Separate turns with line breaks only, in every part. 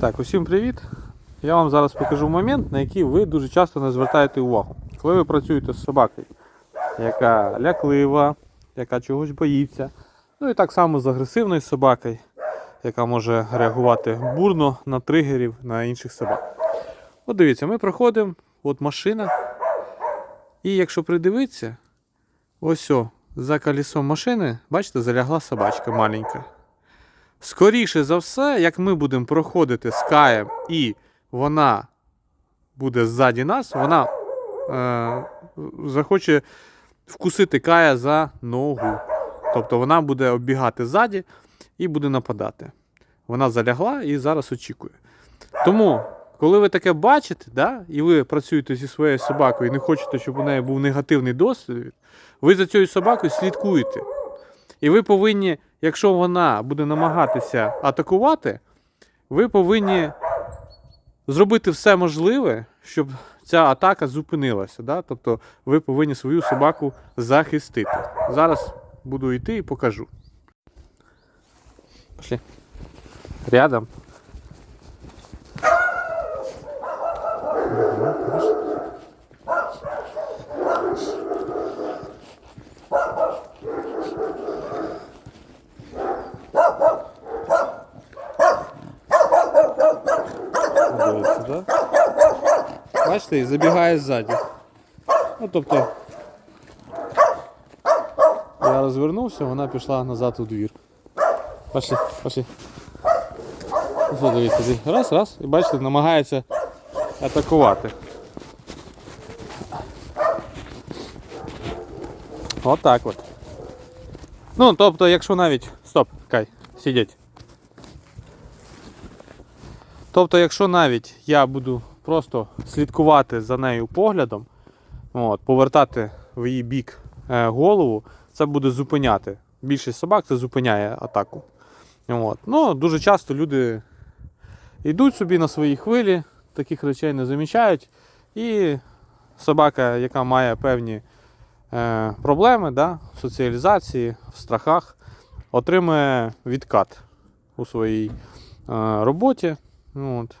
Так, усім привіт! Я вам зараз покажу момент, на який ви дуже часто не звертаєте увагу. Коли ви працюєте з собакою, яка ляклива, яка чогось боїться, ну і так само з агресивною собакою, яка може реагувати бурно на тригерів на інших собак. От дивіться, ми проходимо, от машина. І якщо придивитися, ось о, за колесом машини, бачите, залягла собачка маленька. Скоріше за все, як ми будемо проходити з Каєм і вона буде ззаді нас, вона е, захоче вкусити Кая за ногу. Тобто вона буде оббігати ззаді і буде нападати. Вона залягла і зараз очікує. Тому, коли ви таке бачите, да, і ви працюєте зі своєю собакою і не хочете, щоб у неї був негативний досвід, ви за цією собакою слідкуєте. І ви повинні, якщо вона буде намагатися атакувати, ви повинні зробити все можливе, щоб ця атака зупинилася. Да? Тобто ви повинні свою собаку захистити. Зараз буду йти і покажу. Пошли. Рядом. Мгм, да? Бачите, і забігає ззаді. Ну, тобто, я розвернувся, вона пішла назад у двір. Пошли, пошли. Ось, дивіться, дивіться. раз, раз, і бачите, намагається атакувати. От так от. Ну, тобто, якщо навіть... Стоп, Кай, сидіть. Тобто, якщо навіть я буду просто слідкувати за нею поглядом, от, повертати в її бік е, голову, це буде зупиняти. Більшість собак це зупиняє атаку. От. Ну, дуже часто люди йдуть собі на своїй хвилі, таких речей не замічають. І собака, яка має певні е, проблеми да, в соціалізації, в страхах, отримує відкат у своїй е, роботі. Ну, от.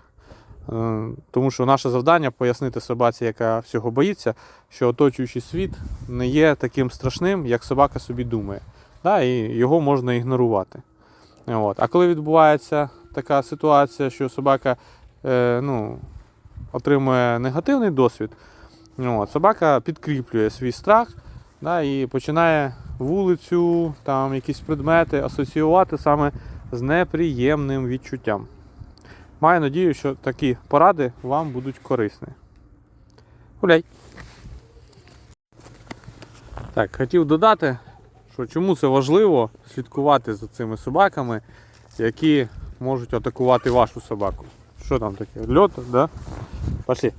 Е, Тому що наше завдання пояснити собаці, яка всього боїться, що оточуючий світ не є таким страшним, як собака собі думає. Да, І його можна ігнорувати. От. А коли відбувається така ситуація, що собака е, ну, отримує негативний досвід, от, собака підкріплює свій страх да, і починає вулицю, там, якісь предмети асоціювати саме з неприємним відчуттям. Маю надію, що такі поради вам будуть корисні. Гуляй! Так, хотів додати, що чому це важливо слідкувати за цими собаками, які можуть атакувати вашу собаку. Що там таке? Льот, да? Пошли.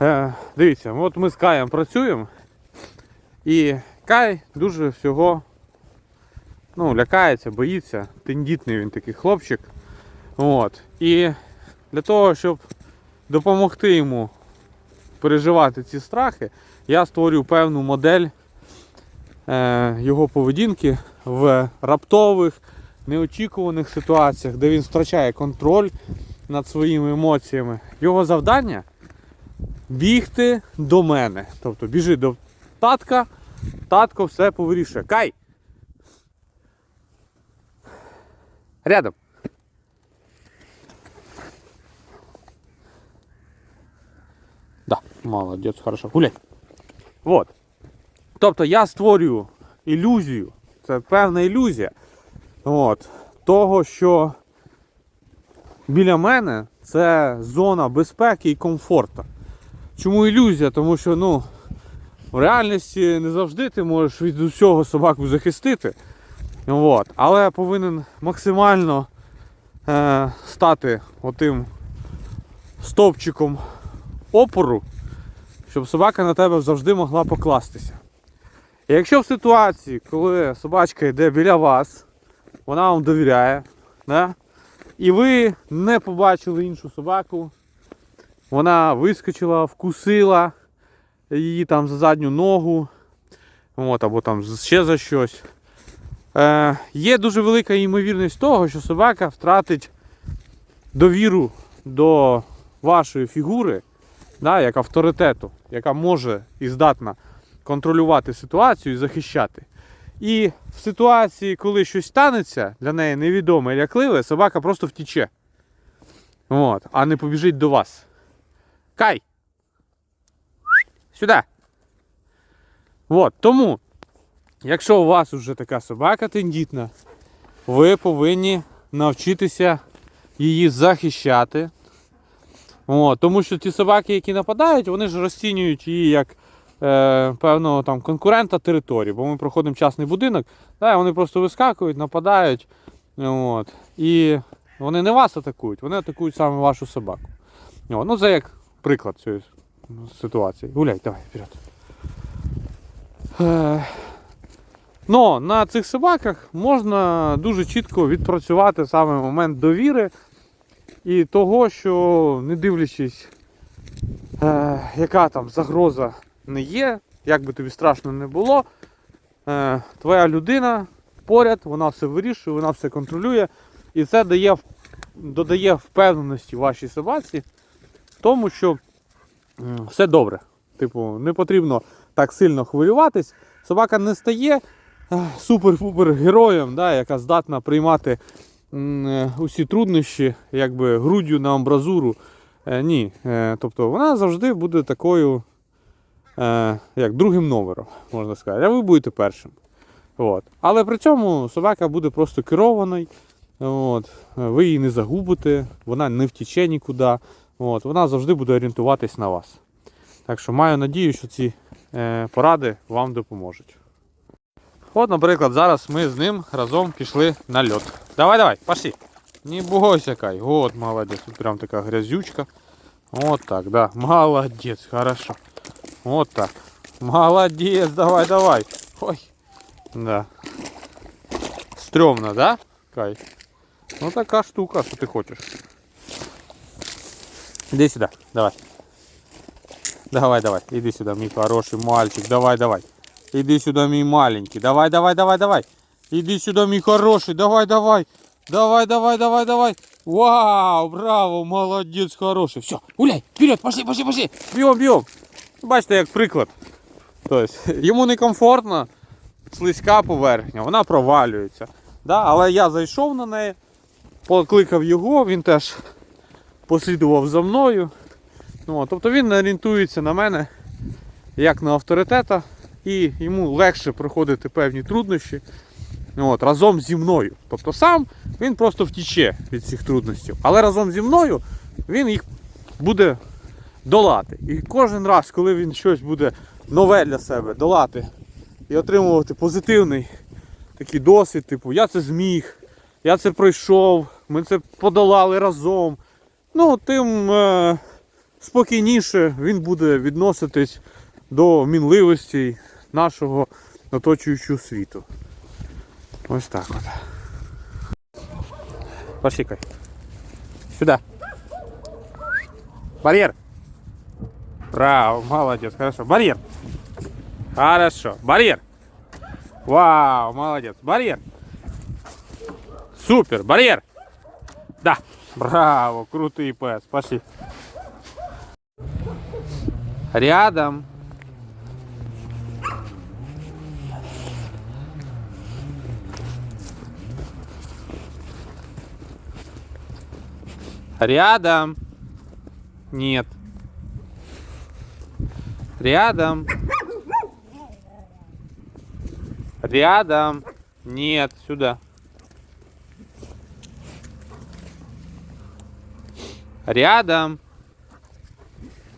Е, дивіться, от ми з Каєм працюємо. І Кай дуже всього ну, лякається, боїться. Тендітний він такий хлопчик. От. І для того, щоб допомогти йому переживати ці страхи, я створюю певну модель е, його поведінки в раптових, неочікуваних ситуаціях, де він втрачає контроль над своїми емоціями. Його завдання бігти до мене. Тобто біжи до татка, татко все повирішує. Кай! Рядом. Да, молодець, хорошо. Гуляй. Вот. Тобто я створюю ілюзію, це певна ілюзія. От, того, що біля мене це зона безпеки і комфорту. Чому ілюзія? Тому що ну, в реальності не завжди ти можеш від усього собаку захистити. От. Але повинен максимально е, стати отим стовпчиком опору, щоб собака на тебе завжди могла покластися. І якщо в ситуації, коли собачка йде біля вас, вона вам довіряє, да? і ви не побачили іншу собаку, вона вискочила, вкусила її там за задню ногу, от, або там ще за щось. Е, є дуже велика ймовірність того, що собака втратить довіру до вашої фігури, да, як авторитету, яка може і здатна контролювати ситуацію і захищати. І в ситуації, коли щось станеться, для неї невідоме і лякливе, собака просто втіче. От, а не побіжить до вас. Кай! Сюди! От, тому, якщо у вас вже така собака тендітна, ви повинні навчитися її захищати. От, тому що ті собаки, які нападають, вони ж розцінюють її як е, певного там конкурента території, бо ми проходимо частний будинок, да, вони просто вискакують, нападають. От, і вони не вас атакують, вони атакують саме вашу собаку. От, ну, це як приклад цієї ситуації. Гуляй, давай, вперед. Е, Но на цих собаках можна дуже чітко відпрацювати саме момент довіри і того, що не дивлячись, е, яка там загроза не є, як би тобі страшно не було, е, твоя людина поряд, вона все вирішує, вона все контролює, і це дає, додає впевненості вашій собаці в тому, що все добре. Типу, не потрібно так сильно хвилюватись. Собака не стає супер-пупер героєм, да, яка здатна приймати е, усі труднощі, якби груддю на амбразуру. Е, ні. Е, тобто вона завжди буде такою, е, як другим номером, можна сказати. А ви будете першим. От. Але при цьому собака буде просто керованою. От. е, Ви її не загубите, вона не втіче нікуди. От. Вона завжди буде орієнтуватись на вас. Так що маю надію, що ці е, поради вам допоможуть. От, наприклад, зараз ми з ним разом пішли на льот. Давай, давай, пошли. Не бойся, Кай. Вот, молодец. Тут прям такая грязючка. Вот так, да. Молодец, хорошо. Вот так. Молодец, давай, давай. Ой. Да. Стрёмно, да, Кай? Ну така штука, що ти хочеш. Іди сюди, давай. Давай, давай, иди сюда, мій хороший мальчик. Давай, давай. Иди сюда, мій маленький. Давай, давай, давай, давай. Иди сюда, мій хороший. Давай, давай. Давай, давай, давай, давай. Вау, браво, молодець, хороший. Все, гуляй, вперед, пошли, пошли, пошли. Бігом, бігом. Бачите, як приклад. Тобто, йому некомфортно, слизька поверхня, вона провалюється. Да? Але я зайшов на неї, покликав його, він теж послідував за мною. Ну, тобто він орієнтується на мене як на авторитета, і йому легше проходити певні труднощі от, разом зі мною. Тобто сам він просто втіче від цих труднощів. Але разом зі мною він їх буде долати. І кожен раз, коли він щось буде нове для себе долати і отримувати позитивний такий досвід, типу, я це зміг, я це пройшов, ми це подолали разом. Ну, тим е, спокійніше він буде відноситись до мінливості нашого оточуючого світу. Ось так от. Пошикай. Сюда. Барьер. Браво, молодец, хорошо. Барьер. Хорошо. Барьер. Вау, молодец. Барьер. Супер, барьер. Да. Браво, крутый пес. Пошли. Рядом. Рядом. Нет. Рядом. Рядом. Нет, сюда. Рядом.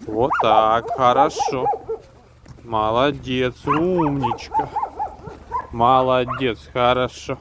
Вот так, хорошо. Молодец, умничка. Молодец, хорошо.